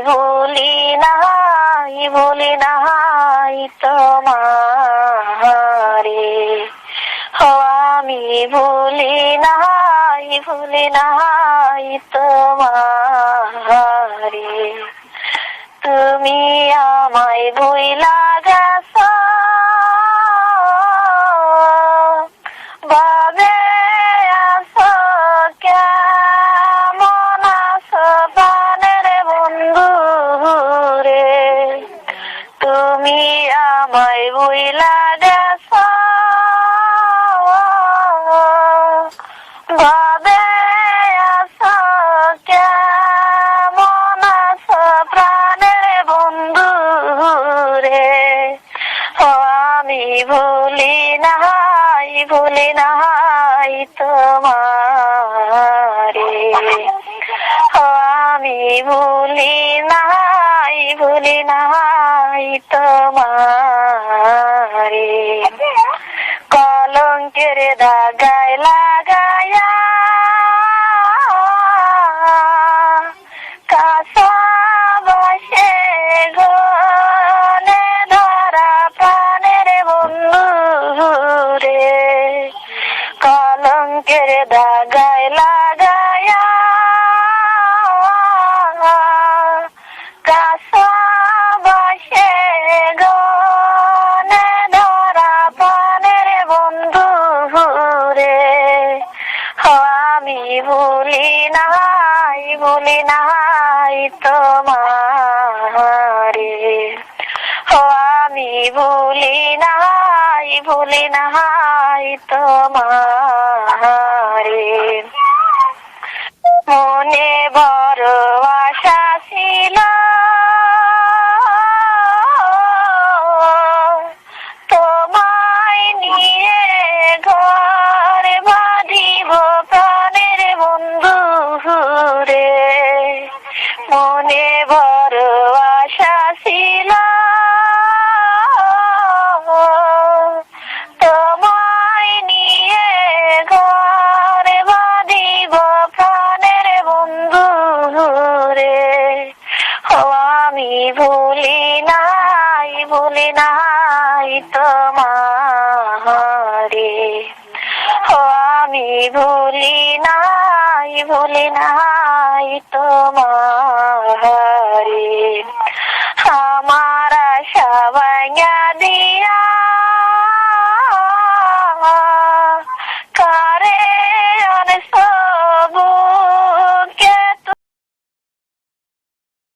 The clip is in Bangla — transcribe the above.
ভুলি নাই ভুলি নাই তোমারে। হো আমি ভুলি নাই ভুলি নাই তোমারে। তুমি আমায় ভুইলা গেছ আমায় ভুইলা গেছ বাবে কেমন আছো প্রাণের বন্ধু রে আমি ভুলি নাই ভুলি নাই তোমারে। আমি ভুলি নাই ভুলি নাই তোমারে। কলঙ্কের দাগায় লাগায়া। দাগায় ভুলি নাই ভুলি নাই তোমারে। ও আমি ভুলি নাই ভুলি নাই তোমারে। মনে ভুলি নাই ভুলি নাই তোমারে। ও আমি ভুলি নাই ভুলি নাই তোমার।